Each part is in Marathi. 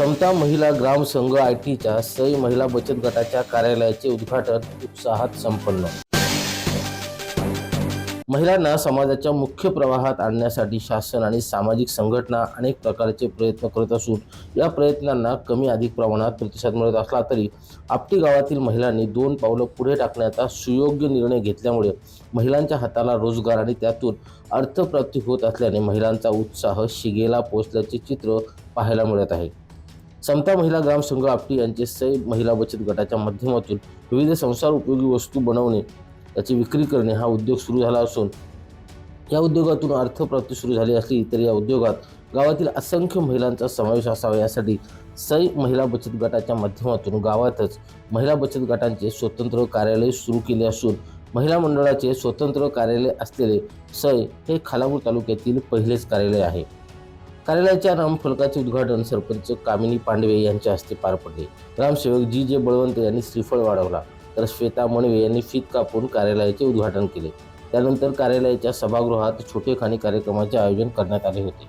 समता महिला ग्राम संघ आय टीच्या सई महिला बचत गटाच्या कार्यालयाचे उद्घाटन उत्साहात संपन्न. महिलांना समाजाच्या मुख्य प्रवाहात आणण्यासाठी शासन आणि सामाजिक संघटना अनेक प्रकारचे प्रयत्न करत असून या प्रयत्नांना कमी अधिक प्रमाणात प्रतिसाद मिळत असला तरी आपटी गावातील महिलांनी दोन पावलं पुढे टाकण्याचा सुयोग्य निर्णय घेतल्यामुळे महिलांच्या हाताला रोजगार आणि त्यातून अर्थप्राप्ती होत असल्याने महिलांचा उत्साह शिगेला पोचल्याचे चित्र पाहायला मिळत आहे. समता महिला ग्रामसंघ आपटी यांचे सै महिला बचत गटाच्या माध्यमातून विविध संसार उपयोगी वस्तू बनवणे याची विक्री करणे हा उद्योग सुरू झाला असून या उद्योगातून अर्थप्राप्ती सुरू झाली असली तरी या उद्योगात गावातील असंख्य महिलांचा समावेश असावा यासाठी सई महिला बचत गटाच्या माध्यमातून गावातच महिला बचत गटांचे स्वतंत्र कार्यालय सुरू केले असून महिला मंडळाचे स्वतंत्र कार्यालय असलेले सई हे खालापूर तालुक्यातील पहिलेच कार्यालय आहे. कार्यालयाच्या नामफलकाचे उद्घाटन सरपंच कामिनी पांडवे यांच्या हस्ते पार पडले. ग्रामसेवक जी. जे. बळवंत यांनी श्रीफळ वाढवला तर श्वेता मणवे यांनी फीत कापून कार्यालयाचे उद्घाटन केले. त्यानंतर कार्यालयाच्या सभागृहात छोटे खाणी कार्यक्रमाचे आयोजन करण्यात आले होते.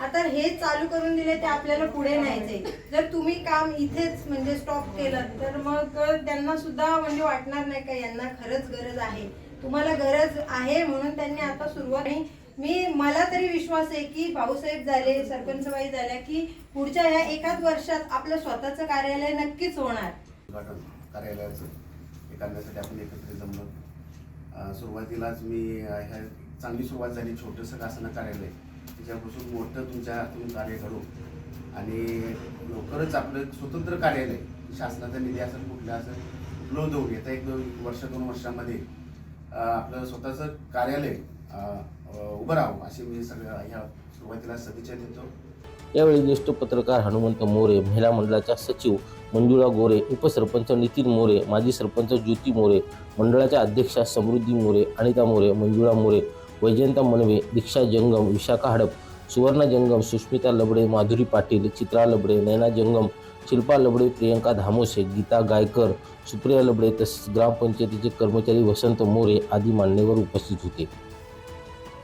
आता हे चालू करून दिले ते आपल्याला पुढे न्यायचे. जर तुम्ही काम इथेच म्हणजे स्टॉप केलं तर मग त्यांना सुद्धा म्हणजे वाटणार नाही का यांना खरंच गरज आहे. तुम्हाला गरज आहे म्हणून त्यांनी आता सुरुवात मी मला तरी विश्वास आहे की भाऊसाहेब झाले सरपंचबाई झाल्या की पुढच्या ह्या एकाच वर्षात आपलं स्वतःचं कार्यालय नक्कीच होणार. उद्घाटन कार्यालयाचं हे करण्यासाठी आपण एकत्र जमलो. सुरुवातीलाच मी ह्या चांगली सुरुवात झाली छोटंसं का कार्यालय. त्याच्यापासून मोठं तुमच्या हातून कार्य करू आणि लवकरच आपलं स्वतंत्र कार्यालय शासनाचा निधी असेल कुठलं असेल उपलब्ध होऊन येत्या एक दोन वर्ष दोन वर्षामध्ये आपलं स्वतःचं कार्यालय उभं राहू असे मी सगळ्या ह्या सुरुवातीला सदिच्छा देतो. यावेळी ज्येष्ठ पत्रकार हनुमंत मोरे महिला मंडळाच्या सचिव मंजुळा गोरे उपसरपंच नितीन मोरे माजी सरपंच ज्योती मोरे मंडळाच्या अध्यक्षा समृद्धी मोरे अनिता मोरे मंजुळा मोरे वैजयंता मनवे दीक्षा जंगम विशाखा हडप सुवर्ण जंगम सुष्मिता लबडे माधुरी पाटील चित्रा लबडे नैना जंगम शिल्पा लबडे प्रियंका धामोसे गीता गायकर सुप्रिया लबडे तसेच ग्रामपंचायतीचे कर्मचारी वसंत मोरे आदी मान्यवर उपस्थित होते.